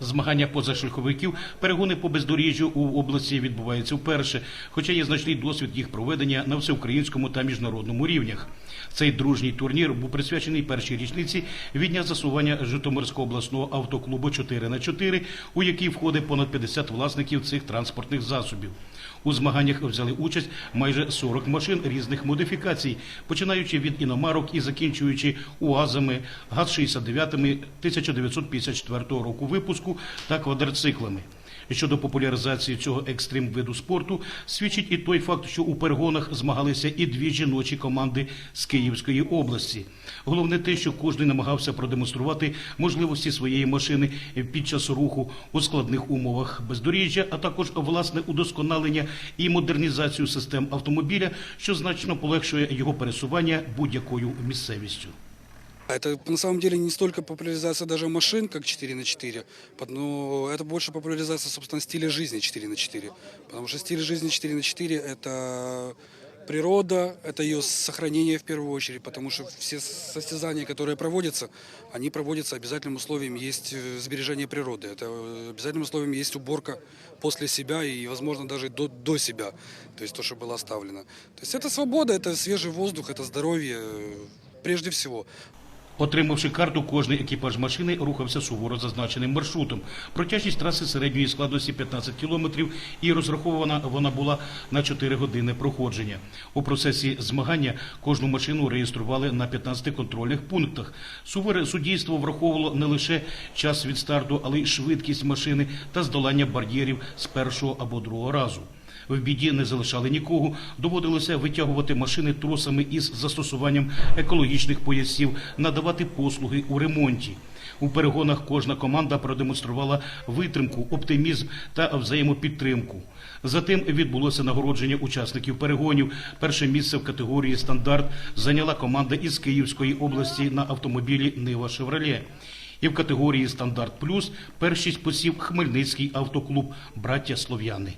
Змагання позашляховиків, перегони по бездоріжжю у області відбуваються вперше, хоча є значний досвід їх проведення на всеукраїнському та міжнародному рівнях. Цей дружній турнір був присвячений першій річниці від дня заснування Житомирського обласного автоклубу 4 на 4 у який входить понад 50 власників цих транспортних засобів. У змаганнях взяли участь майже 40 машин різних модифікацій, починаючи від іномарок і закінчуючи УАЗами, ГАЗ-69 1954 року випуску та квадроциклами. Щодо популяризації цього екстрим виду спорту, свідчить і той факт, що у перегонах змагалися і дві жіночі команди з Київської області. Головне те, що кожен намагався продемонструвати можливості своєї машини під час руху у складних умовах бездоріжжя, а також власне удосконалення і модернізацію систем автомобіля, що значно полегшує його пересування будь-якою місцевістю. Это на самом деле не столько популяризация даже машин, как 4 на 4, под- но это больше популяризация, собственно, стиля жизни 4 на 4. Потому что стиль жизни 4 на 4 – это природа, это ее сохранение в первую очередь, потому что все состязания, которые проводятся, они проводятся обязательным условием есть э, сбережение природы. Это э, обязательным условием есть уборка после себя и, возможно, даже до, до себя, то есть то, что было оставлено. То есть это свобода, это свежий воздух, это здоровье, э, прежде всего. Отримавши карту, кожний екіпаж машини рухався суворо зазначеним маршрутом. Протяжність траси середньої складності 15 кілометрів і розрахована вона була на 4 години проходження. У процесі змагання кожну машину реєстрували на 15 контрольних пунктах. Суворе суддівство враховувало не лише час від старту, але й швидкість машини та здолання бар'єрів з першого або другого разу. В біді не залишали нікого. Доводилося витягувати машини тросами із застосуванням екологічних поясів, надавати послуги у ремонті. У перегонах кожна команда продемонструвала витримку, оптимізм та взаємопідтримку. Затим відбулося нагородження учасників перегонів. Перше місце в категорії стандарт зайняла команда із Київської області на автомобілі Нива Шевроле. І в категорії стандарт плюс першість посів Хмельницький автоклуб Браття Слов'яни.